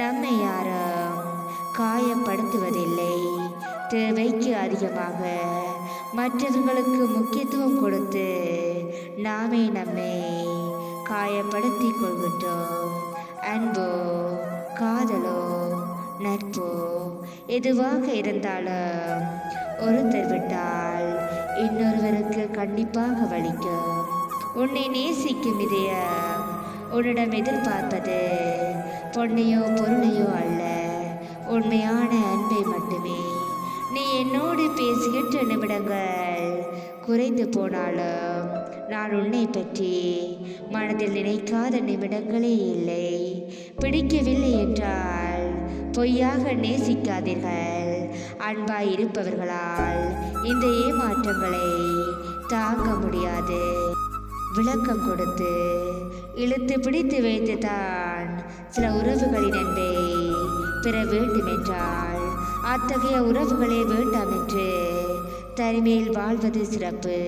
நம்மை யாரும் காயப்படுத்துவதில்லை. தேவைக்கு அதிகமாக மற்றவர்களுக்கு முக்கியத்துவம் கொடுத்து நாமே நம்மை காயப்படுத்திக் கொள்கின்றோம். அன்போ காதலோ நட்போ எதுவாக இருந்தாலும் ஒருத்தர் விட்டால் இன்னொருவருக்கு கண்டிப்பாக வலிக்கும். உன்னை நேசிக்கும் இதயம் உன்னிடம் எதிர்பார்ப்பது பொன்னையோ பொருளையோ அல்ல. உண்மையான அன்பை மட்டுமே. நீ என்னோடு பேசுகின்ற நிமிடங்கள் குறைந்து போனாலும் நான் உன்னை பற்றி மனதில் நினைக்காத நிமிடங்களே இல்லை. பிடிக்கவில்லை என்றால் பொய்யாக நேசிக்காதீர்கள். அன்பாய் இருப்பவர்களால் இந்த ஏமாற்றங்களை தாங்க முடியாது. விளக்கம் கொடுத்து இழுத்து பிடித்து வைத்து தான் சில உறவுகளின் அன்பை பெற வேண்டுமென்றால் அத்தகைய உறவுகளே வேண்டாம் என்று தனிமையில் வாழ்வது சிறப்பு.